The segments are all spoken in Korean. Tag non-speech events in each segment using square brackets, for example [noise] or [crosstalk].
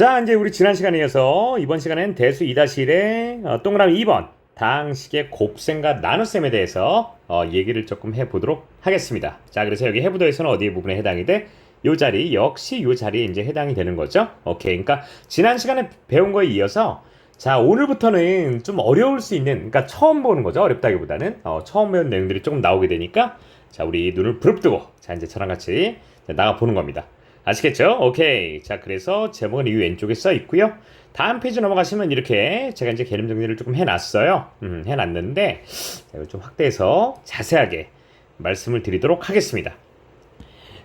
자, 이제 우리 지난 시간에 이어서 이번 시간엔 대수 2-1의 어, 동그라미 2번 다항식의 곱셈과 나눗셈에 대해서 어, 얘기를 조금 해보도록 하겠습니다. 자, 그래서 여기 해부도에서는 어디 부분에 해당이 돼? 요 자리 역시 요 자리에 이제 해당이 되는 거죠. 오케이. 그러니까 지난 시간에 배운 거에 이어서 자, 오늘부터는 좀 어려울 수 있는, 그러니까 처음 보는 거죠. 어렵다기보다는. 어, 처음 배운 내용들이 조금 나오게 되니까, 자, 우리 눈을 부릅뜨고, 자, 이제 저랑 같이 자, 나가 보는 겁니다. 아시겠죠? 오케이. 자, 그래서 제목은 이 왼쪽에 써 있고요. 다음 페이지 넘어가시면 이렇게 제가 이제 개념 정리를 조금 해놨어요. 음, 해놨는데, 자, 이걸 좀 확대해서 자세하게 말씀을 드리도록 하겠습니다.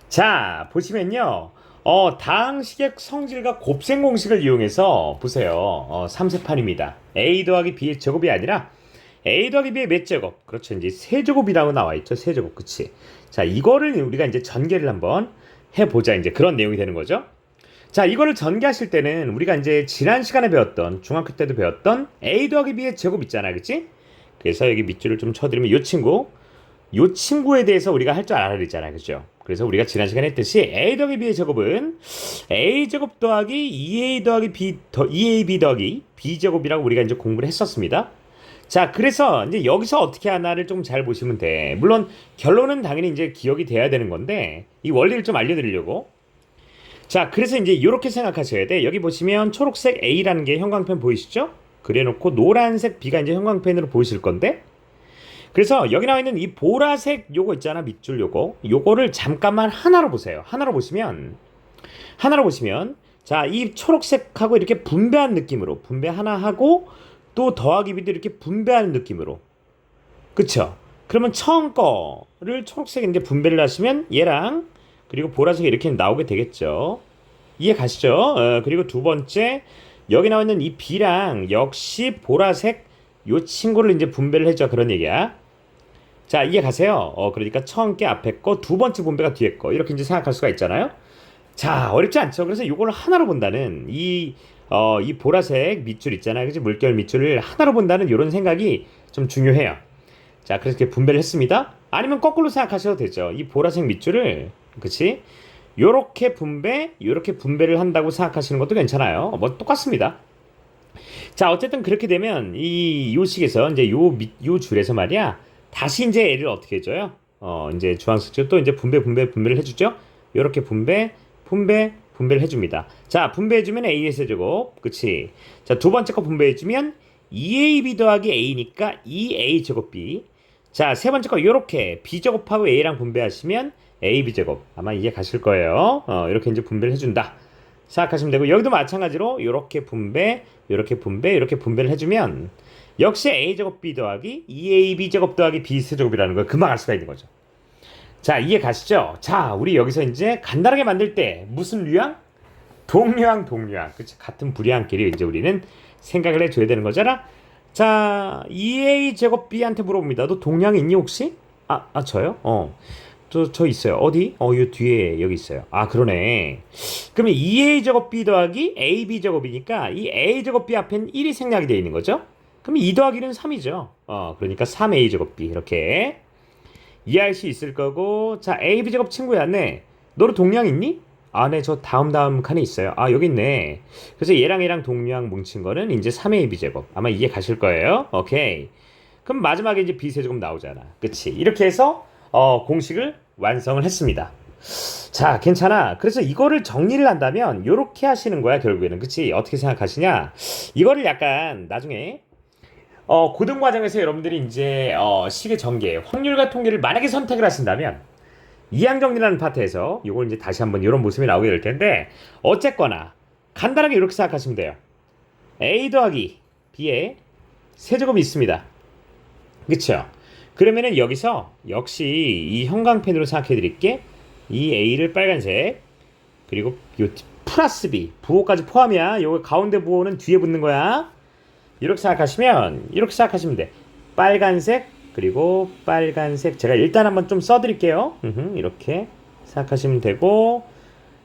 자, 보시면요. 어, 다항식의 성질과 곱셈 공식을 이용해서 보세요. 어, 3세판입니다. a 더하기 b의 제곱이 아니라 a 더하기 b의 몇 제곱? 그렇죠. 이제 세제곱이라고 나와 있죠. 세제곱. 그치? 자, 이거를 우리가 이제 전개를 한번 해보자. 이제 그런 내용이 되는 거죠. 자, 이거를 전개하실 때는 우리가 이제 지난 시간에 배웠던, 중학교 때도 배웠던 a 더하기 b의 제곱 있잖아. 그치? 그래서 여기 밑줄을 좀 쳐드리면 이 친구, 이 친구에 대해서 우리가 할 줄 알아야 되잖아요. 그죠? 그래서 우리가 지난 시간에 했듯이 a 더하기 b의 제곱은 a 제곱 더하기 2a 더하기 b 더 2ab 더하기 b 제곱이라고 우리가 이제 공부를 했었습니다. 자, 그래서 이제 여기서 어떻게 하나를 좀 잘 보시면 돼. 물론 결론은 당연히 이제 기억이 돼야 되는 건데 이 원리를 좀 알려드리려고. 자, 그래서 이제 이렇게 생각하셔야 돼. 여기 보시면 초록색 A라는 게 형광펜 보이시죠? 그래놓고 노란색 B가 이제 형광펜으로 보이실 건데 그래서 여기 나와 있는 이 보라색 요거 있잖아 밑줄 요거 요거를 잠깐만 하나로 보세요 하나로 보시면 하나로 보시면 자 이 초록색하고 이렇게 분배한 느낌으로 분배 하나 하고 또 더하기 비도 이렇게 분배하는 느낌으로 그쵸 그러면 처음 거를 초록색에 이제 분배를 하시면 얘랑 그리고 보라색이 이렇게 나오게 되겠죠 이해 가시죠 어, 그리고 두 번째 여기 나와 있는 이 B랑 역시 보라색 요 친구를 이제 분배를 해줘 그런 얘기야. 자 이해 가세요. 어 그러니까 처음 게 앞에 거, 두 번째 분배가 뒤에 거 이렇게 이제 생각할 수가 있잖아요. 자 어렵지 않죠. 그래서 이걸 하나로 본다는 이 어, 이 보라색 밑줄 있잖아요. 그지 물결 밑줄을 하나로 본다는 이런 생각이 좀 중요해요. 자 그래서 이렇게 분배를 했습니다. 아니면 거꾸로 생각하셔도 되죠. 이 보라색 밑줄을 그치? 요렇게 분배, 요렇게 분배를 한다고 생각하시는 것도 괜찮아요. 뭐 똑같습니다. 자, 어쨌든 그렇게 되면 이 요식에서 이제 요, 밑, 요 줄에서 말이야. 다시 이제 애를 어떻게 해줘요? 어, 이제 주황색줄 또 이제 분배, 분배, 분배를 해주죠? 요렇게 분배, 분배, 분배를 해줍니다. 자, 분배해주면 A의 세제곱. 그치? 자, 두 번째 거 분배해주면 2AB 더하기 A니까 2A 제곱 B. 자, 세 번째 거 요렇게 B 제곱하고 A랑 분배하시면 AB 제곱. 아마 이해 가실 거예요. 어, 이렇게 이제 분배를 해준다. 생각하시면 되고 여기도 마찬가지로 이렇게 분배, 이렇게 분배, 이렇게 분배를 해주면 역시 a 제곱 b 더하기 2ab 제곱 더하기 b 세제곱이라는 걸 금방 알 수가 있는 거죠. 자 이해 가시죠? 자 우리 여기서 이제 간단하게 만들 때 무슨 류양? 동류양, 동류양. 그치? 같은 불량끼리 이제 우리는 생각을 해줘야 되는 거잖아. 자 2a 제곱 b한테 물어봅니다. 너 동량 있니 혹시? 아, 아 저요? 어. 저, 저 있어요. 어디? 어, 요 뒤에 여기 있어요. 아, 그러네. 그러면 2a 제곱 b 더하기 ab 제곱이니까 이 a 제곱 b 앞엔 1이 생략이 되어 있는 거죠? 그럼 2 더하기 는 3이죠. 어, 그러니까 3a 제곱 b 이렇게 이해할 수 있을 거고 자, ab 제곱 친구야. 네. 너로 동량 있니? 아, 네. 저 다음 다음 칸에 있어요. 아, 여기 있네. 그래서 얘랑 얘랑 동량 뭉친 거는 이제 3ab 제곱. 아마 이해 가실 거예요. 오케이. 그럼 마지막에 이제 b 세제곱 나오잖아. 그치? 이렇게 해서 어, 공식을 완성을 했습니다. 자, 괜찮아. 그래서 이거를 정리를 한다면 이렇게 하시는 거야, 결국에는. 그치? 어떻게 생각하시냐? 이거를 약간 나중에 어, 고등 과정에서 여러분들이 이제 어, 시계 전개, 확률과 통계를 만약에 선택을 하신다면 이항 정리라는 파트에서 이걸 이제 다시 한번 이런 모습이 나오게 될 텐데 어쨌거나 간단하게 이렇게 생각하시면 돼요. A 더하기 B의 세제곱이 있습니다. 그쵸? 그러면은 여기서 역시 이 형광펜으로 생각해 드릴게. 이 A를 빨간색 그리고 요 플러스 B 부호까지 포함이야. 요 가운데 부호는 뒤에 붙는 거야. 이렇게 생각하시면 이렇게 생각하시면 돼. 빨간색 그리고 빨간색 제가 일단 한번 좀 써드릴게요. 이렇게 생각하시면 되고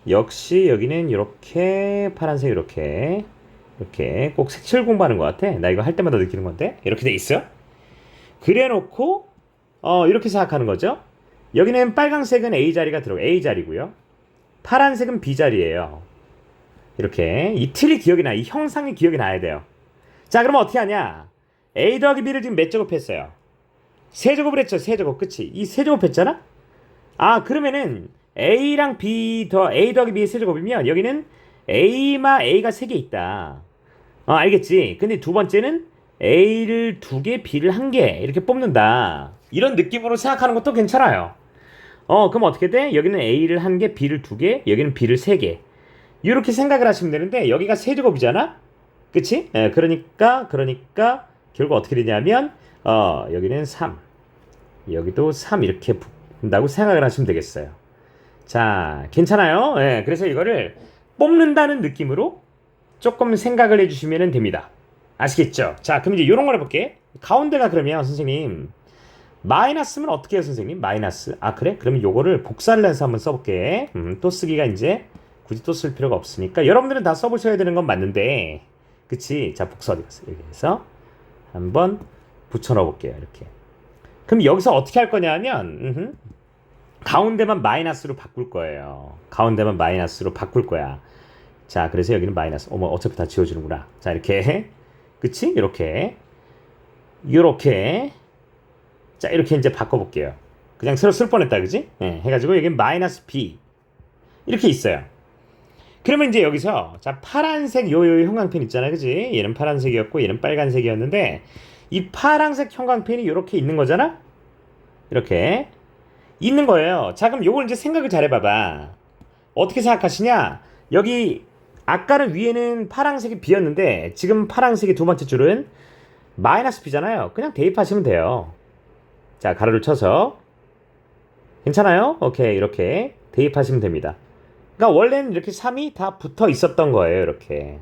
역시 여기는 이렇게 파란색 이렇게 이렇게 꼭 색칠 공부하는 것 같아. 나 이거 할 때마다 느끼는 건데 이렇게 돼 있어. 그래놓고 어, 이렇게 생각하는 거죠. 여기는 빨강색은 A 자리가 들어가 A 자리고요. 파란색은 B 자리예요. 이렇게 이 틀이 기억이 나, 이 형상이 기억이 나야 돼요. 자, 그러면 어떻게 하냐? a 더하기 b를 지금 몇 제곱 했어요? 세제곱을 했죠, 세제곱, 그치? 이 세제곱 했잖아? 아, 그러면은 a랑 b 더 a 더하기 b의 세제곱이면 여기는 a마 a가 세 개 있다. 어, 알겠지? 근데 두 번째는 a를 두 개, b를 한 개 이렇게 뽑는다. 이런 느낌으로 생각하는 것도 괜찮아요. 어, 그럼 어떻게 돼? 여기는 a를 한 개, b를 두 개, 여기는 b를 세 개. 이렇게 생각을 하시면 되는데 여기가 세제곱이잖아. 그치? 예, 그러니까 그러니까 결국 어떻게 되냐면 어, 여기는 3. 여기도 3 이렇게 붙는다고 생각을 하시면 되겠어요. 자, 괜찮아요? 예, 그래서 이거를 뽑는다는 느낌으로 조금 생각을 해주시면 됩니다. 아시겠죠? 자, 그럼 이제 이런 걸 해볼게. 가운데가 그러면 선생님 마이너스면 어떻게 해요, 선생님? 마이너스. 아, 그래? 그러면 요거를 복사를 해서 한번 써볼게. 음, 또 쓰기가 이제 굳이 또 쓸 필요가 없으니까 여러분들은 다 써보셔야 되는 건 맞는데, 그치? 자, 복사 어디 갔어? 여기 해서 한번 붙여넣어 볼게요, 이렇게. 그럼 여기서 어떻게 할 거냐면, 음흠, 가운데만 마이너스로 바꿀 거예요. 가운데만 마이너스로 바꿀 거야. 자, 그래서 여기는 마이너스. 어머, 어차피 다 지워주는구나. 자, 이렇게. 그치? 이렇게. 이렇게. 자, 이렇게 이제 바꿔볼게요. 그냥 새로 쓸 뻔했다, 그지? 예, 해가지고 여기 마이너스 b. 이렇게 있어요. 그러면 이제 여기서, 자, 파란색 요, 요 형광펜 있잖아요, 그지? 얘는 파란색이었고, 얘는 빨간색이었는데, 이 파란색 형광펜이 이렇게 있는 거잖아? 이렇게. 있는 거예요. 자, 그럼 요걸 이제 생각을 잘 해봐봐. 어떻게 생각하시냐? 여기, 아까는 위에는 파란색이 비었는데, 지금 파란색의 두 번째 줄은 마이너스 b잖아요. 그냥 대입하시면 돼요. 자, 가로를 쳐서. 괜찮아요? 오케이, 이렇게 대입하시면 됩니다. 그러니까 원래는 이렇게 3이 다 붙어 있었던 거예요, 이렇게.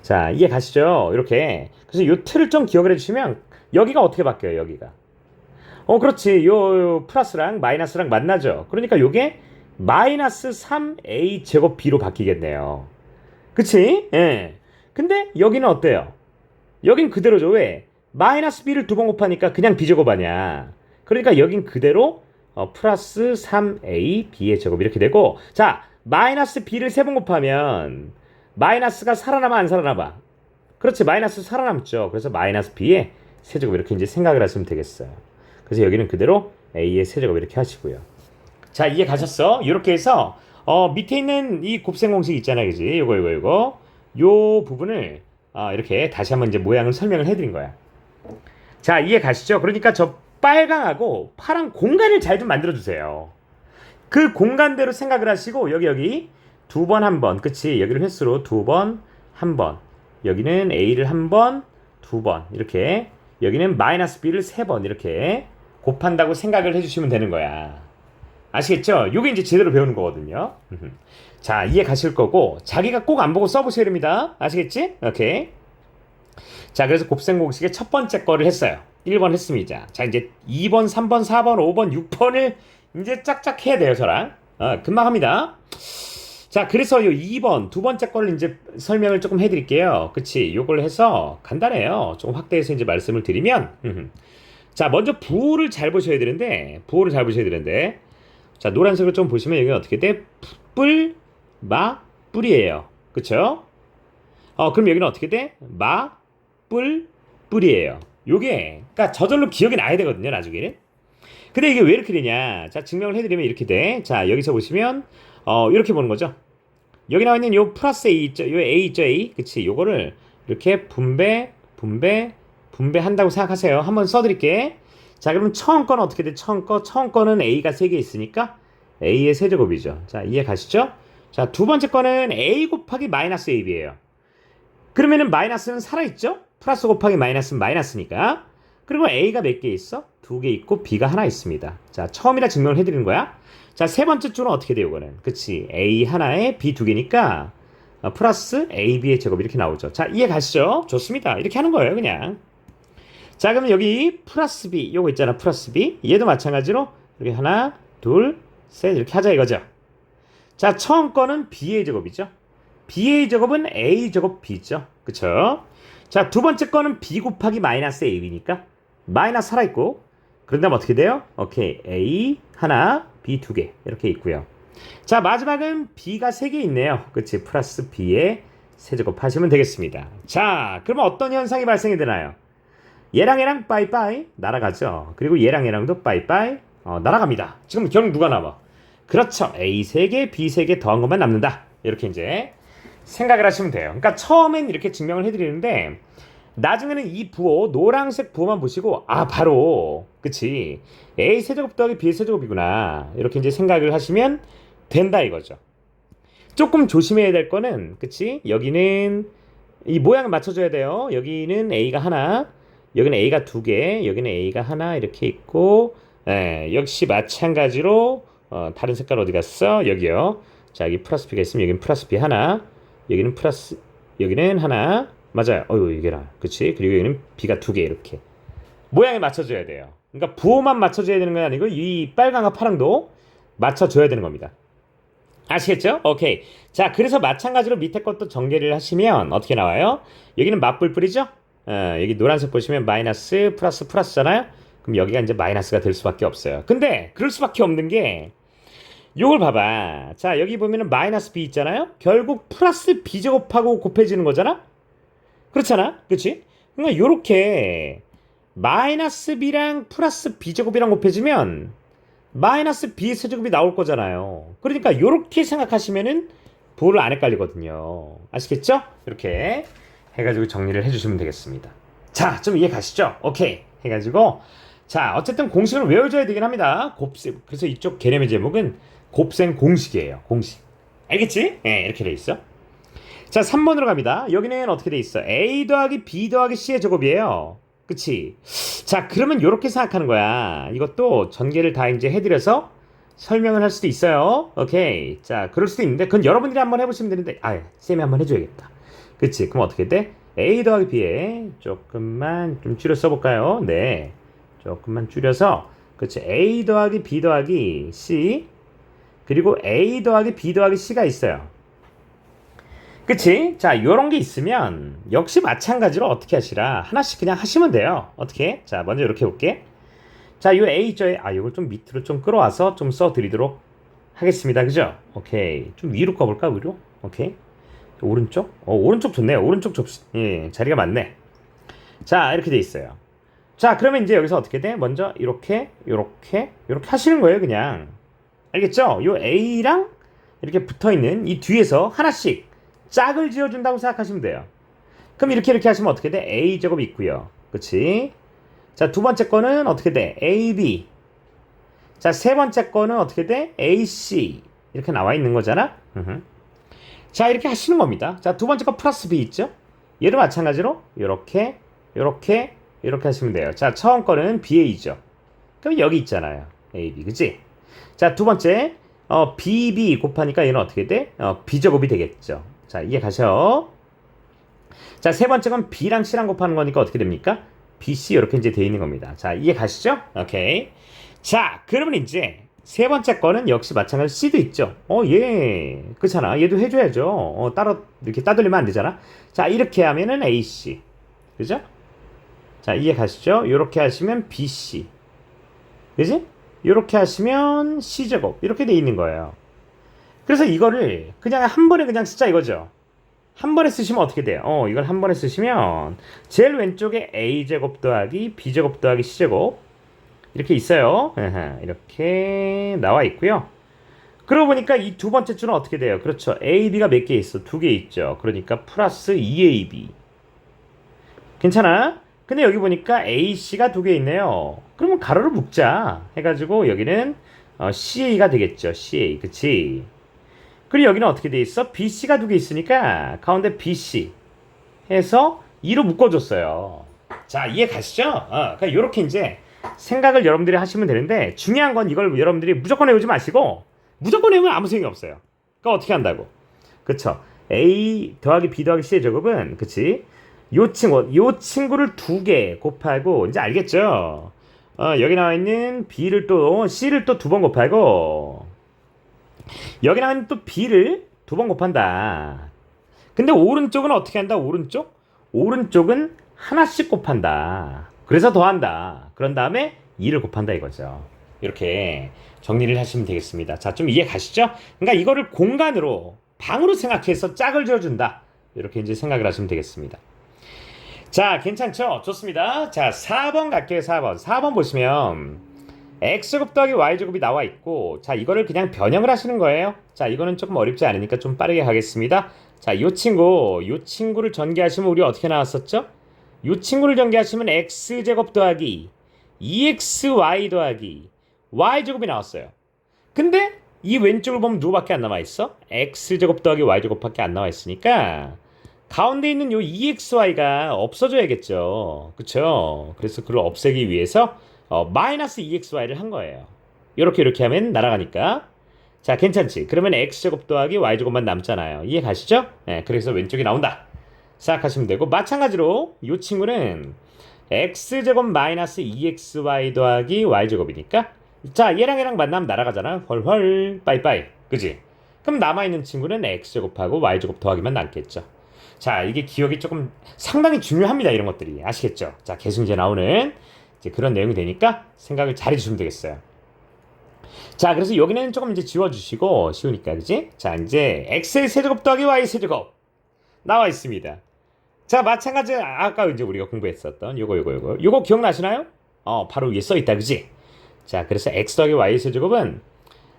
자, 이해 가시죠? 이렇게. 그래서 요 틀을 좀 기억을 해주시면, 여기가 어떻게 바뀌어요, 여기가? 어, 그렇지. 요, 요 플러스랑 마이너스랑 만나죠. 그러니까 요게 마이너스 3a 제곱 b로 바뀌겠네요. 그치? 예. 근데 여기는 어때요? 여긴 그대로죠. 왜? 마이너스 b를 두 번 곱하니까 그냥 b제곱 아니야. 그러니까 여긴 그대로 어, 플러스 3a b의 제곱 이렇게 되고 자 마이너스 b를 세 번 곱하면 마이너스가 살아남아 안 살아남아? 그렇지 마이너스 살아남죠. 그래서 마이너스 b의 세제곱 이렇게 이제 생각을 하시면 되겠어요. 그래서 여기는 그대로 a의 세제곱 이렇게 하시고요. 자 이해 가셨어? 이렇게 해서 어, 밑에 있는 이 곱셈 공식 있잖아요, 그지? 요거 요거 요거 요 부분을 어, 이렇게 다시 한번 이제 모양을 설명을 해드린 거야. 자 이해 가시죠? 그러니까 저 빨강하고 파란 공간을 잘 좀 만들어 주세요. 그 공간대로 생각을 하시고 여기 여기 두 번 한 번, 그치? 여기를 횟수로 두 번, 한 번. 여기는 a를 한 번, 두 번 이렇게 여기는 마이너스 b를 세 번 이렇게 곱한다고 생각을 해주시면 되는 거야. 아시겠죠? 이게 이제 제대로 배우는 거거든요. 자, 이해 가실 거고, 자기가 꼭 안 보고 써보셔야 됩니다. 아시겠지? 오케이. 자, 그래서 곱셈 공식의 첫 번째 거를 했어요. 1번 했습니다. 자, 이제 2번, 3번, 4번, 5번, 6번을 이제 짝짝 해야 돼요, 저랑. 어, 금방 합니다. 자, 그래서 요 2번, 두 번째 거를 이제 설명을 조금 해드릴게요. 그치? 요걸 해서 간단해요. 조금 확대해서 이제 말씀을 드리면, 자, 먼저 부호를 잘 보셔야 되는데, 부호를 잘 보셔야 되는데, 자, 노란색으로 좀 보시면 여기 어떻게 돼? 뿔, 마, 뿔이에요. 그쵸? 어, 그럼 여기는 어떻게 돼? 마, 뿔, 뿔이에요. 요게, 그니까 저절로 기억이 나야 되거든요, 나중에는. 근데 이게 왜 이렇게 되냐? 자, 증명을 해드리면 이렇게 돼. 자, 여기서 보시면, 어, 이렇게 보는 거죠. 여기 나와 있는 요 플러스 A 있죠? 요 A 있죠? A? 그치? 요거를 이렇게 분배, 분배, 분배한다고 생각하세요. 한번 써드릴게. 자, 그러면 처음 거는 어떻게 돼? 처음 거, 처음 거는 A가 3개 있으니까 A의 세제곱이죠. 자, 이해 가시죠? 자, 두 번째 거는 A 곱하기 마이너스 AB예요. 그러면은 마이너스는 살아있죠? 플러스 곱하기 마이너스는 마이너스니까. 그리고 A가 몇 개 있어? 두 개 있고 B가 하나 있습니다. 자, 처음이라 증명을 해드리는 거야. 자, 세 번째 줄은 어떻게 돼요, 이거는? 그치. A 하나에 B 두 개니까, 어, 플러스 AB의 제곱 이렇게 나오죠. 자, 이해 가시죠? 좋습니다. 이렇게 하는 거예요, 그냥. 자, 그러면 여기 플러스 B, 요거 있잖아, 플러스 B. 얘도 마찬가지로, 여기 하나, 둘, 셋, 이렇게 하자 이거죠. 자, 처음 거는 B의 제곱이죠. B의 제곱은 A 제곱 B죠. 그쵸? 자, 두 번째 거는 B 곱하기 마이너스 AB니까, 마이너스 살아있고, 그런 다음 어떻게 돼요? 오케이. A 하나, B 두 개. 이렇게 있고요. 자, 마지막은 b가 3개 있네요. 그치? 플러스 b의 세제곱 하시면 되겠습니다. 자, 그러면 어떤 현상이 발생이 되나요? 얘랑 얘랑 빠이빠이 날아가죠. 그리고 얘랑 얘랑도 빠이빠이 어, 날아갑니다. 지금 결국 누가 남아? 그렇죠. A 3개, B 3개 더한 것만 남는다. 이렇게 이제 생각을 하시면 돼요. 그러니까 처음엔 이렇게 증명을 해드리는데 나중에는 이 부호 노란색 부호만 보시고 아 바로 그치 A 세제곱 더하기 B 세제곱이구나 이렇게 이제 생각을 하시면 된다 이거죠. 조금 조심해야 될 거는 그치 여기는 이 모양을 맞춰줘야 돼요. 여기는 A가 하나, 여기는 A가 두 개, 여기는 A가 하나 이렇게 있고 예, 역시 마찬가지로 어, 다른 색깔 어디 갔어? 여기요. 자 여기 플러스 B가 있으면 여기는 플러스 B 하나, 여기는 플러스 여기는 하나 맞아요. 어유 이게라 그치? 그리고 여기는 B가 두 개 이렇게 모양에 맞춰줘야 돼요. 그러니까 부호만 맞춰줘야 되는 건 아니고 이 빨강과 파랑도 맞춰줘야 되는 겁니다. 아시겠죠? 오케이. 자, 그래서 마찬가지로 밑에 것도 전개를 하시면 어떻게 나와요? 여기는 맞불불이죠? 어, 여기 노란색 보시면 마이너스 플러스 플러스잖아요? 그럼 여기가 이제 마이너스가 될 수밖에 없어요. 근데 그럴 수밖에 없는 게 요걸 봐봐. 자, 여기 보면은 마이너스 b 있잖아요? 결국 플러스 b 제곱하고 곱해지는 거잖아? 그렇잖아? 그치? 그러니까 요렇게 마이너스 b랑 플러스 b 제곱이랑 곱해지면 마이너스 b 세제곱이 나올 거잖아요. 그러니까 이렇게 생각하시면은 부호를 안 헷갈리거든요. 아시겠죠? 이렇게 해가지고 정리를 해주시면 되겠습니다. 자, 좀 이해 가시죠? 오케이. 해가지고 자, 어쨌든 공식을 외워줘야 되긴 합니다. 곱셈. 그래서 이쪽 개념의 제목은 곱셈 공식이에요. 공식. 알겠지? 예, 네, 이렇게 돼 있어. 자, 3번으로 갑니다. 여기는 어떻게 돼 있어? a 더하기 b 더하기 c의 제곱이에요. 그치? 자, 그러면 이렇게 생각하는 거야. 이것도 전개를 다 이제 해드려서 설명을 할 수도 있어요. 오케이. 자, 그럴 수도 있는데, 그건 여러분들이 한번 해보시면 되는데, 아, 쌤이 한번 해줘야겠다. 그치? 그럼 어떻게 돼? A 더하기 B에 조금만 좀 줄여 써볼까요? 네. 조금만 줄여서, 그치? A 더하기 B 더하기 C, 그리고 A 더하기 B 더하기 C가 있어요. 그치? 자, 요런 게 있으면 역시 마찬가지로 어떻게 하시라. 하나씩 그냥 하시면 돼요. 어떻게? 자, 먼저 이렇게 볼게. 자, 요 A조에, 아, 요걸 좀 밑으로 좀 끌어와서 좀 써 드리도록 하겠습니다. 그죠? 오케이. 좀 위로 꺼 볼까, 위로? 오케이. 오른쪽? 어, 오른쪽 좋네요. 오른쪽 좁, 예, 자리가 많네. 자, 이렇게 돼 있어요. 자, 그러면 이제 여기서 어떻게 돼? 먼저 이렇게, 이렇게, 이렇게 하시는 거예요, 그냥. 알겠죠? 요 A랑 이렇게 붙어 있는 이 뒤에서 하나씩 짝을 지어 준다고 생각하시면 돼요. 그럼 이렇게 이렇게 하시면 어떻게 돼? A 제곱 있고요. 그치? 자, 두 번째 거는 어떻게 돼? AB. 자, 세 번째 거는 어떻게 돼? AC. 이렇게 나와 있는 거잖아? 으흠. 자, 이렇게 하시는 겁니다. 자, 두 번째 거 플러스 B 있죠? 얘도 마찬가지로 이렇게, 이렇게, 이렇게 하시면 돼요. 자, 처음 거는 BA죠. 그럼 여기 있잖아요. AB, 그치? 자, 두 번째, 어, BB 곱하니까 얘는 어떻게 돼? 어, B제곱이 되겠죠. 자, 이해 가셔. 자, 세 번째 건 B랑 C랑 곱하는 거니까 어떻게 됩니까? BC 이렇게 이제 되어 있는 겁니다. 자, 이해 가시죠? 오케이. 자, 그러면 이제 세 번째 거는 역시 마찬가지로 C도 있죠. 어, 얘. 그렇잖아. 얘도 해줘야죠. 어, 따로 이렇게 따돌리면 안 되잖아. 자, 이렇게 하면은 AC. 그죠? 자, 이해 가시죠? 이렇게 하시면 BC. 그지? 이렇게 하시면 C제곱. 이렇게 돼 있는 거예요. 그래서 이거를 그냥 한 번에 그냥 쓰자 이거죠. 한 번에 쓰시면 어떻게 돼요? 어, 이걸 한 번에 쓰시면 제일 왼쪽에 a제곱 더하기 b제곱 더하기 c제곱 이렇게 있어요. 이렇게 나와 있고요. 그러고 보니까 이 두 번째 줄은 어떻게 돼요? 그렇죠. a, b가 몇 개 있어? 두 개 있죠. 그러니까 플러스 2ab. 괜찮아? 근데 여기 보니까 a, c가 두 개 있네요. 그러면 가로를 묶자. 해가지고 여기는 어, ca가 되겠죠. ca. 그치? 그리고 여기는 어떻게 돼 있어? BC가 두 개 있으니까 가운데 BC 해서 2로 묶어줬어요. 자, 이해 가시죠? 어, 그러니까 이렇게 이제 생각을 여러분들이 하시면 되는데 중요한 건 이걸 여러분들이 무조건 외우지 마시고 무조건 외우면 아무 소용이 없어요. 그러니까 어떻게 한다고? 그쵸? A 더하기 B 더하기 C의 제곱은 그치? 요 친구, 요 친구를 두 개 곱하고 이제 알겠죠? 어, 여기 나와 있는 B를 또 C를 또 두 번 곱하고 여기 나가는 또 b를 두 번 곱한다. 근데 오른쪽은 어떻게 한다? 오른쪽? 오른쪽은 하나씩 곱한다. 그래서 더한다. 그런 다음에 2를 곱한다 이거죠. 이렇게 정리를 하시면 되겠습니다. 자, 좀 이해 가시죠? 그러니까 이거를 공간으로 방으로 생각해서 짝을 지어준다. 이렇게 이제 생각을 하시면 되겠습니다. 자, 괜찮죠? 좋습니다. 자, 4번 갈게요, 4번. 4번 보시면 x제곱 더하기 y제곱이 나와 있고 자, 이거를 그냥 변형을 하시는 거예요. 자, 이거는 조금 어렵지 않으니까 좀 빠르게 가겠습니다. 자, 이 친구, 이 친구를 전개하시면 우리 어떻게 나왔었죠? 이 친구를 전개하시면 x제곱 더하기 2xy 더하기 y제곱이 나왔어요. 근데 이 왼쪽을 보면 누구밖에 안 남아 있어? x제곱 더하기 y제곱밖에 안 나와 있으니까 가운데 있는 요 2xy가 없어져야겠죠. 그쵸? 그래서 그걸 없애기 위해서 어, 마이너스 2xy를 한 거예요. 이렇게 이렇게 하면 날아가니까 자 괜찮지? 그러면 x제곱 더하기 y제곱만 남잖아요. 이해 가시죠? 네, 그래서 왼쪽이 나온다. 생각하시면 되고 마찬가지로 이 친구는 x제곱 마이너스 2xy 더하기 y제곱이니까 자 얘랑 얘랑 만나면 날아가잖아. 헐헐 빠이빠이 그지? 그럼 남아있는 친구는 x제곱하고 y제곱 더하기만 남겠죠. 자, 이게 기억이 조금 상당히 중요합니다. 이런 것들이. 아시겠죠? 자, 계속 이제 나오는 이제 그런 내용이 되니까 생각을 잘 해주시면 되겠어요. 자, 그래서 여기는 조금 이제 지워주시고 쉬우니까, 그지? 자, 이제 x의 세제곱 더하기 y 세제곱 나와 있습니다. 자, 마찬가지 아까 이제 우리가 공부했었던 요거 요거 요거 요거 기억나시나요? 어, 바로 위에 써 있다, 그지? 자, 그래서 x 더하기 y 세제곱은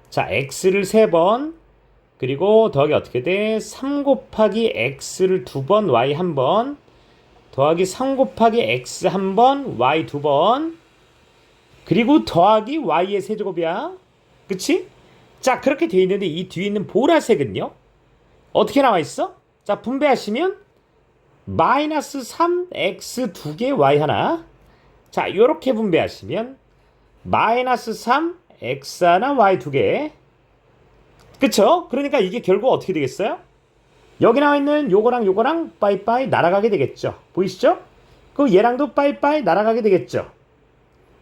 자, x를 세 번, 그리고 더하기 어떻게 돼? 3 곱하기 x를 두 번, y 한 번, 더하기 3 곱하기 x 한 번, y 두 번, 그리고 더하기 y의 세제곱이야. 그치? 자, 그렇게 돼 있는데 이 뒤에 있는 보라색은요? 어떻게 나와 있어? 자, 분배하시면 마이너스 3x 두 개, y 하나. 자, 이렇게 분배하시면 마이너스 3 x 하나, y 두 개. 그쵸? 그러니까 이게 결국 어떻게 되겠어요? 여기 나와 있는 요거랑 요거랑 빠이빠이 날아가게 되겠죠. 보이시죠? 그 얘랑도 빠이빠이 날아가게 되겠죠.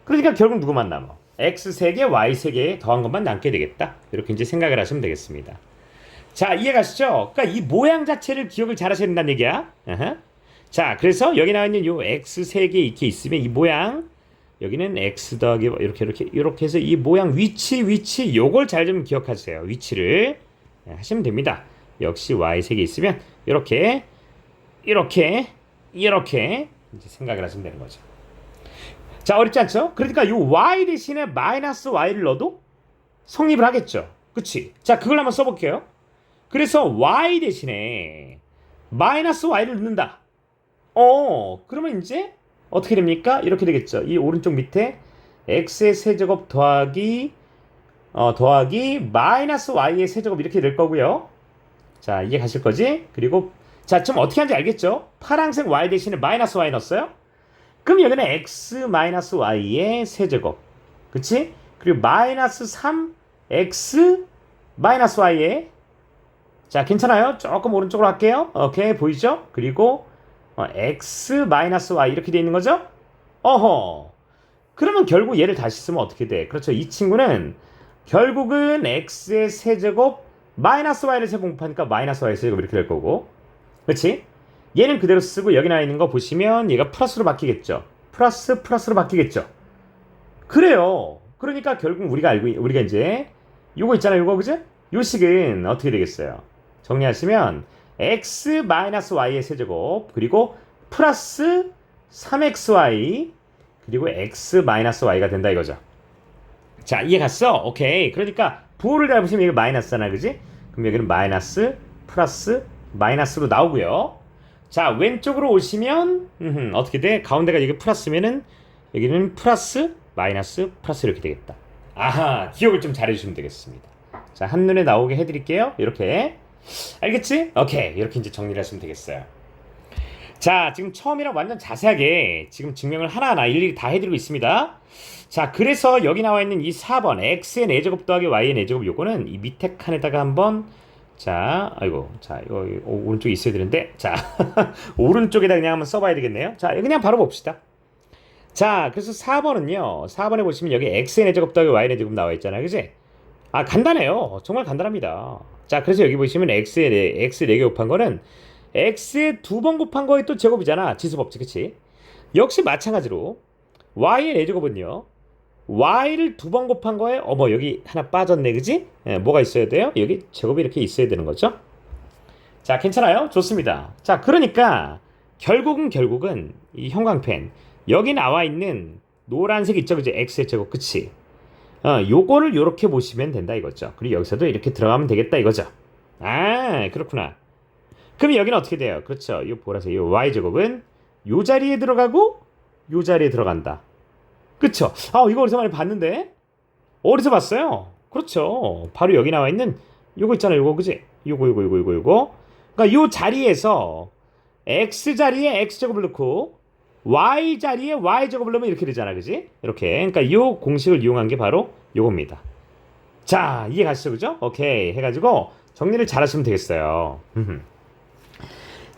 그러니까 결국 누구만 남아? x 3개, y 3개 더한 것만 남게 되겠다. 이렇게 이제 생각을 하시면 되겠습니다. 자, 이해 가시죠? 그러니까 이 모양 자체를 기억을 잘 하셔야 된다는 얘기야. 어허. 자, 그래서 여기 나와 있는 요 x 3개 이렇게 있으면 이 모양 여기는 x 더하기 이렇게 이렇게 이렇게 해서 이 모양 위치 위치 요걸 잘 좀 기억하세요. 위치를 네, 하시면 됩니다. 역시 y 색이 있으면 이렇게 이렇게 이렇게 이제 생각을 하시면 되는 거죠. 자 어렵지 않죠? 그러니까 요 y 대신에 마이너스 y를 넣어도 성립을 하겠죠. 그치? 자 그걸 한번 써볼게요. 그래서 y 대신에 마이너스 y를 넣는다. 어 그러면 이제 어떻게 됩니까? 이렇게 되겠죠. 이 오른쪽 밑에 x의 세제곱 더하기 어, 더하기 마이너스 y의 세제곱 이렇게 될 거고요. 자, 이해 가실 거지? 그리고 자, 좀 어떻게 하는지 알겠죠? 파란색 y 대신에 마이너스 y 넣었어요? 그럼 여기는 x 마이너스 y의 세제곱. 그치? 그리고 마이너스 3x 마이너스 y의 자, 괜찮아요? 조금 오른쪽으로 할게요. 오케이, 보이죠? 그리고 어, x 마이너스 y 이렇게 돼 있는 거죠? 어허. 그러면 결국 얘를 다시 쓰면 어떻게 돼? 그렇죠. 이 친구는 결국은 x의 세제곱 마이너스 y를 세공곱하니까 마이너스 y 세제곱 이렇게 될 거고. 그렇지? 얘는 그대로 쓰고 여기 나와 있는 거 보시면 얘가 플러스로 바뀌겠죠. 플러스 플러스로 바뀌겠죠. 그래요. 그러니까 결국 우리가 알고 있- 우리가 이제 요거 있잖아요. 요거 그죠? 요 식은 어떻게 되겠어요? 정리하시면 x 마이너스 y의 세제곱 그리고 플러스 3xy 그리고 x 마이너스 y가 된다 이거죠. 자 이해 갔어? 오케이. 그러니까 부호를 잘 보시면 이게 마이너스잖아, 그지? 그럼 여기는 마이너스 플러스 마이너스로 나오고요. 자 왼쪽으로 오시면 음흠, 어떻게 돼? 가운데가 여기 플러스면은 여기는 플러스 마이너스 플러스 이렇게 되겠다. 아하 기억을 좀 잘해주시면 되겠습니다. 자 한눈에 나오게 해드릴게요. 이렇게 알겠지? 오케이 이렇게 이제 정리를 하시면 되겠어요. 자 지금 처음이랑 완전 자세하게 지금 증명을 하나하나 일일이 다 해드리고 있습니다. 자 그래서 여기 나와 있는 이 4번 x의 4제곱 더하기 y의 4제곱 요거는 이 밑에 칸에다가 한번 자 아이고 자 이거 이거 오른쪽에 있어야 되는데 자 [laughs] 오른쪽에다 그냥 한번 써봐야 되겠네요. 자 그냥 바로 봅시다. 자 그래서 4번은요 4번에 보시면 여기 x의 4제곱 더하기 y의 4제곱 나와 있잖아요. 그지? 아 간단해요. 정말 간단합니다. 자 그래서 여기 보시면 x의 4, x 4개 곱한 거는 x에 두 번 곱한 거의 또 제곱이잖아. 지수 법칙 그치? 역시 마찬가지로 y의 4제곱은요. y를 두 번 곱한 거에 어머 여기 하나 빠졌네 그지? 예, 뭐가 있어야 돼요? 여기 제곱이 이렇게 있어야 되는 거죠? 자 괜찮아요? 좋습니다. 자 그러니까 결국은 결국은 이 형광펜 여기 나와 있는 노란색 있죠 그지? x의 제곱 그치? 어 요거를 요렇게 보시면 된다 이거죠. 그리고 여기서도 이렇게 들어가면 되겠다 이거죠. 아 그렇구나. 그럼 여기는 어떻게 돼요? 그렇죠. 이 보라색 이 y 제곱은 요 자리에 들어가고 요 자리에 들어간다. 그쵸? 아 이거 어디서 많이 봤는데? 어디서 봤어요? 그렇죠. 바로 여기 나와 있는 요거 있잖아요. 요거 그지? 요거 요거 요거 요거 요거. 그러니까 요 자리에서 x 자리에 x 제곱을 넣고 y 자리에 y 제곱을 넣으면 이렇게 되잖아. 그지? 이렇게. 그러니까 요 공식을 이용한 게 바로 요겁니다. 자, 이해 가시죠? 그죠? 오케이. 해 가지고 정리를 잘 하시면 되겠어요.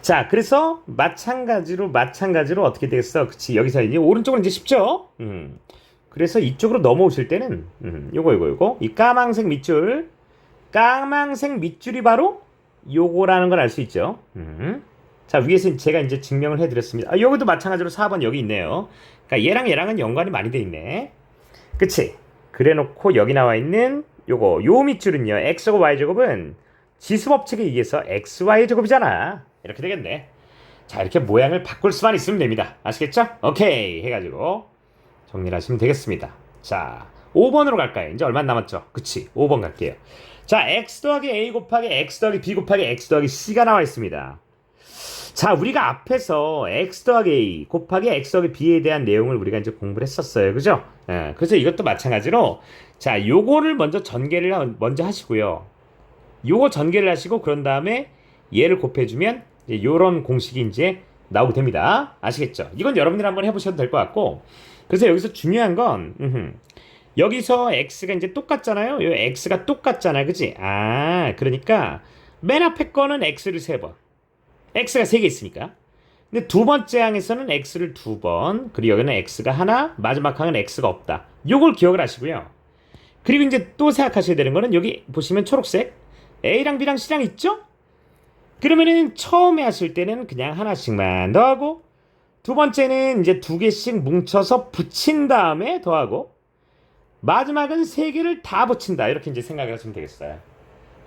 자, 그래서 마찬가지로 마찬가지로 어떻게 되겠어? 그치? 여기서 이제 오른쪽은 이제 쉽죠? 음. 그래서 이쪽으로 넘어오실 때는 음, 요거 요거 요거 이 까망색 밑줄 까망색 밑줄이 바로 요거라는 걸 알 수 있죠. 음. 자, 위에서 제가 이제 증명을 해 드렸습니다. 아, 요것도 마찬가지로 4번 여기 있네요. 그러니까 얘랑 얘랑은 연관이 많이 돼 있네. 그치? 그래 놓고 여기 나와 있는 요거 요 밑줄은요. x제곱 y제곱은 지수 법칙에 의해서 xy 제곱이잖아. 이렇게 되겠네. 자, 이렇게 모양을 바꿀 수만 있으면 됩니다. 아시겠죠? 오케이. 해가지고 정리를 하시면 되겠습니다. 자, 5번으로 갈까요? 이제 얼마 안 남았죠? 그치? 5번 갈게요. 자, x 더하기 a 곱하기 x 더하기 b 곱하기 x 더하기 c가 나와 있습니다. 자, 우리가 앞에서 x 더하기 a 곱하기 x 더하기 b에 대한 내용을 우리가 이제 공부를 했었어요. 그죠? 예, 그래서 이것도 마찬가지로 자, 요거를 먼저 전개를 하- 먼저 하시고요. 요거 전개를 하시고 그런 다음에 얘를 곱해주면 이제 요런 공식이 이제 나오게 됩니다. 아시겠죠? 이건 여러분들 한번 해보셔도 될 것 같고 그래서 여기서 중요한 건 음흠, 여기서 x가 이제 똑같잖아요. 요 x가 똑같잖아, 그지? 아, 그러니까 맨 앞에 거는 x를 세 번, x가 세개 있으니까. 근데 두 번째 항에서는 x를 두 번, 그리고 여기는 x가 하나, 마지막 항은 x가 없다. 요걸 기억을 하시고요. 그리고 이제 또 생각하셔야 되는 거는 여기 보시면 초록색 A랑 B랑 C랑 있죠? 그러면은 처음에 하실 때는 그냥 하나씩만 더하고 두 번째는 이제 두 개씩 뭉쳐서 붙인 다음에 더하고 마지막은 세 개를 다 붙인다 이렇게 이제 생각하시면 되겠어요.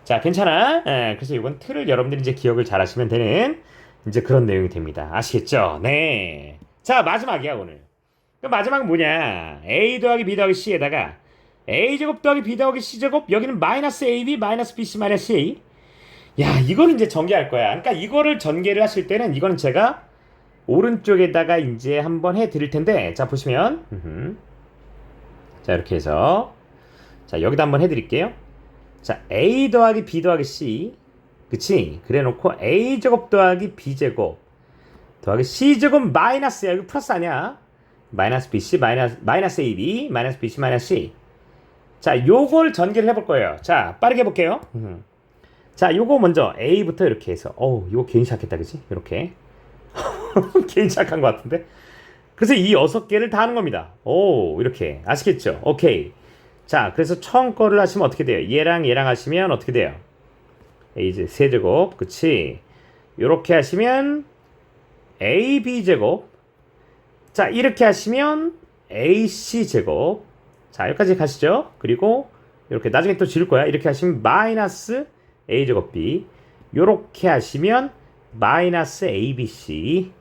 자 괜찮아. 예, 그래서 이번 틀을 여러분들이 이제 기억을 잘 하시면 되는 이제 그런 내용이 됩니다. 아시겠죠? 네. 자 마지막이야 오늘. 그 마지막 뭐냐? A 더하기 B 더하기 C에다가 A 제곱 더하기 B 더하기 C 제곱 여기는 마이너스 AB 마이너스 BC 마이너스 A 야 이거는 이제 전개할 거야 그러니까 이거를 전개를 하실 때는 이거는 제가 오른쪽에다가 이제 한번 해 드릴 텐데 자 보시면. 자 이렇게 해서 자 여기다 한번 해 드릴게요 자 A 더하기 B 더하기 C 그치 그래 놓고 A 제곱 더하기 B 제곱 더하기 C 제곱 마이너스야 이거 플러스 아니야 마이너스 BC 마이너스 마이너스 AB 마이너스 BC 마이너스 C 자, 요걸 전개를 해볼 거예요. 자, 빠르게 해볼게요. 음. 자, 요거 먼저 A부터 이렇게 해서, 어우, 이거 괜히 시작했다, 그지? 이렇게. [laughs] 괜히 시작한 것 같은데? 그래서 이 여섯 개를 다 하는 겁니다. 오, 이렇게. 아시겠죠? 오케이. 자, 그래서 처음 거를 하시면 어떻게 돼요? 얘랑 얘랑 하시면 어떻게 돼요? 이제 세제곱, 그치? 요렇게 하시면 AB 제곱. 자, 이렇게 하시면 AC 제곱. 자, 여기까지 가시죠. 그리고 이렇게 나중에 또 지울 거야. 이렇게 하시면 마이너스 a 제곱 b. 요렇게 하시면 마이너스 abc.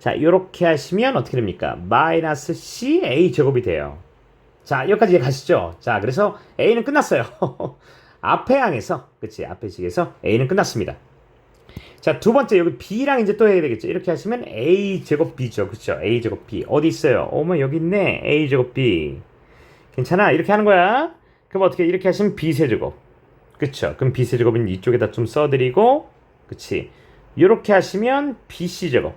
자, 요렇게 하시면 어떻게 됩니까? 마이너스 c a 제곱이 돼요. 자, 여기까지 가시죠. 자, 그래서 a는 끝났어요. [laughs] 앞에 항에서, 그치? 앞에 식에서 a는 끝났습니다. 자, 두 번째 여기 b랑 이제 또 해야 되겠죠. 이렇게 하시면 a 제곱 b죠. 그쵸? a 제곱 b. 어디 있어요? 어머, 여기 있네. a 제곱 b. 괜찮아 이렇게 하는 거야 그럼 어떻게 이렇게 하시면 비세제곱 그쵸 그럼 비세제곱은 이쪽에다 좀 써드리고 그치 이렇게 하시면 BC제곱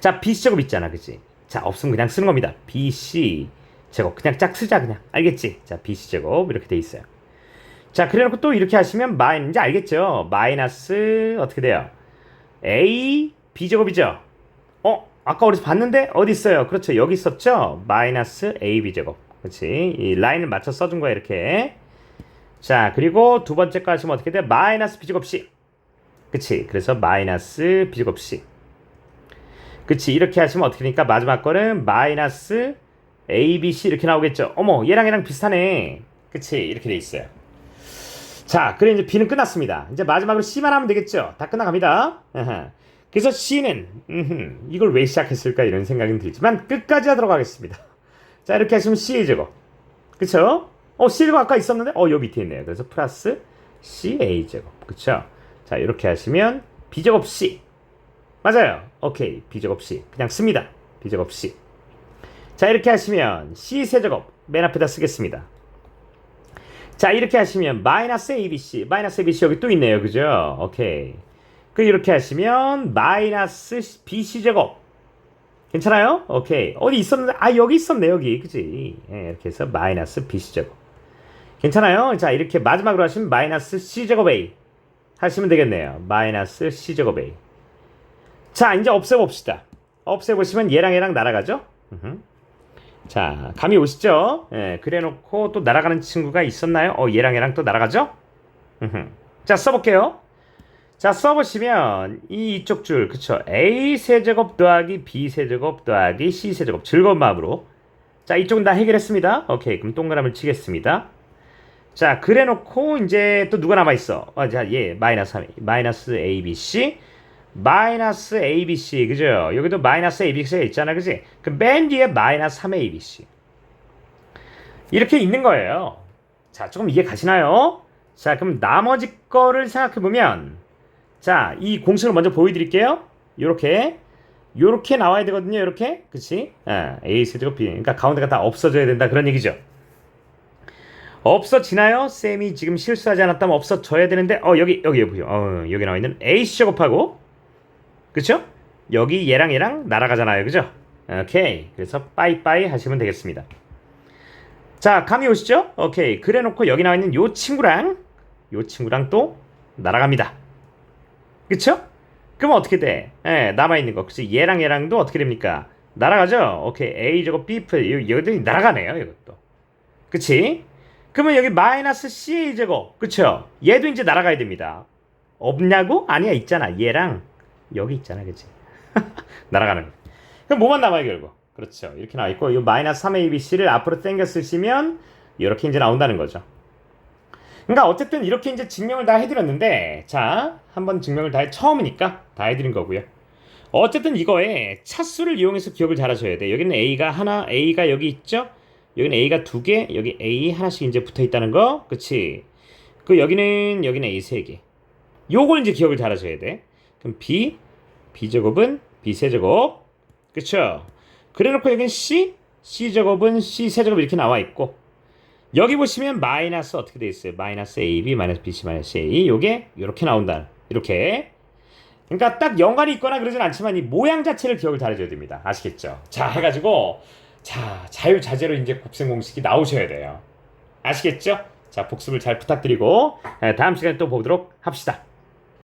자 BC제곱 있잖아 그치 자 없으면 그냥 쓰는 겁니다 BC 제곱. 그냥 짝 쓰자 그냥. 알겠지? 자 BC제곱. 이렇게 돼 있어요. 자 그래놓고 또 이렇게 하시면 마이 이제 알겠죠? 마이너스 어떻게 돼요? A B제곱이죠? 어 아까 어디서 봤는데? 어디 있어요? 그렇죠. 여기 있었죠? 마이너스 AB 제곱. 그렇지. 이 라인을 맞춰 써준 거야 이렇게. 자 그리고 두 번째 거 하시면 어떻게 돼? 마이너스 B 제곱 C. 그치 그래서 마이너스 B 제곱 C. 그치 이렇게 하시면 어떻게 되니까 마지막 거는 마이너스 A, B, C 이렇게 나오겠죠. 어머, 얘랑 얘랑 비슷하네. 그치? 이렇게 돼 있어요. 자, 그래 이제 B는 끝났습니다. 이제 마지막으로 C만 하면 되겠죠. 다 끝나갑니다. 그래서 C는 이걸 왜 시작했을까 이런 생각이 들지만 끝까지 하도록 하겠습니다. 자, 이렇게 하시면 C의 제곱. 그쵸? 어, 제곱 아까 있었는데 어, 요 밑에 있네요. 그래서 플러스 CA 제곱. 그쵸? 자, 이렇게 하시면 B 제곱 C. 맞아요. 오케이. B 제곱 C. 그냥 씁니다. B 제곱 C. 자, 이렇게 하시면 C 세제곱 맨 앞에다 쓰겠습니다. 자, 이렇게 하시면 마이너스 ABC, 마이너스 ABC 여기 또 있네요. 그죠? 오케이. 그 이렇게 하시면 마이너스 BC 제곱. 괜찮아요? 오케이. 어디 있었는데 아, 여기 있었네. 여기. 그지? 예, 이렇게 해서 마이너스 BC 제곱. 괜찮아요? 자, 이렇게 마지막으로 하시면 마이너스 C 제곱 A 하시면 되겠네요. 마이너스 C 제곱 A. 자, 이제 없애봅시다. 없애보시면 얘랑 얘랑 날아가죠? 음흠. 자, 감이 오시죠? 예, 그래 놓고 또 날아가는 친구가 있었나요? 어, 얘랑 얘랑 또 날아가죠? 자, 써볼게요. 자, 써보시면 이 이쪽 줄, 그쵸? A 세제곱 더하기 B 세제곱 더하기 C 세제곱 즐거운 마음으로 자, 이쪽은 다 해결했습니다. 오케이, 그럼 동그라미를 치겠습니다. 자, 그래 놓고 이제 또 누가 남아있어? 어, 자, 얘 마이너스 3, 마이너스 ABC 마이너스 ABC 그죠? 여기도 마이너스 ABC가 있잖아. 그지? 그맨 뒤에 마이너스 3의 ABC 이렇게 있는 거예요. 자 조금 이해 가시나요? 자 그럼 나머지 거를 생각해 보면 자 이 공식을 먼저 보여드릴게요. 요렇게. 요렇게 나와야 되거든요. 요렇게. 그치? 아, A 세제곱 B 그러니까 가운데가 다 없어져야 된다. 그런 얘기죠. 없어지나요? 쌤이 지금 실수하지 않았다면 없어져야 되는데 어 여기 여기 여기 어 여기 나와 있는 A 제곱하고 그쵸? 여기 얘랑 얘랑 날아가잖아요. 그죠? 오케이. 그래서 빠이빠이 하시면 되겠습니다. 자, 감이 오시죠? 오케이. 그래 놓고 여기 나와 있는 요 친구랑 요 친구랑 또 날아갑니다. 그쵸? 그럼 어떻게 돼? 예, 남아 있는 거. 그치? 얘랑 얘랑도 어떻게 됩니까? 날아가죠? 오케이. A 제곱 B 플 여기도 날아가네요. 이것도. 그치? 그러면 여기 마이너스 C 제곱. 그쵸? 얘도 이제 날아가야 됩니다. 없냐고? 아니야, 있잖아. 얘랑 여기 있잖아, 그치? [laughs] 날아가는 거. 그럼 뭐만 남아요, 결국? 그렇죠. 이렇게 나와 있고, 이 마이너스 3의 ABC를 앞으로 당겨 쓰시면 이렇게 이제 나온다는 거죠. 그러니까 어쨌든 이렇게 이제 증명을 다 해드렸는데, 자, 한번 증명을 다 해, 처음이니까 다 해드린 거고요. 어쨌든 이거에 차수를 이용해서 기억을 잘 하셔야 돼. 여기는 A가 하나, A가 여기 있죠? 여기는 A가 두 개, 여기 A 하나씩 이제 붙어 있다는 거, 그치? 그 여기는, 여기는 A 세 개. 요걸 이제 기억을 잘 하셔야 돼. 그럼 B, B제곱은 B세제곱. 그쵸? 그래 놓고 여긴 C, C제곱은 C세제곱 이렇게 나와 있고 여기 보시면 마이너스 어떻게 돼 있어요? 마이너스 AB, 마이너스 BC, 마이너스 A 요게 이렇게 나온다. 이렇게 그러니까 딱 연관이 있거나 그러진 않지만 이 모양 자체를 기억을 잘해줘야 됩니다. 아시겠죠? 자 해가지고 자 자유자재로 이제 곱셈 공식이 나오셔야 돼요. 아시겠죠? 자 복습을 잘 부탁드리고 에, 다음 시간에 또 보도록 합시다.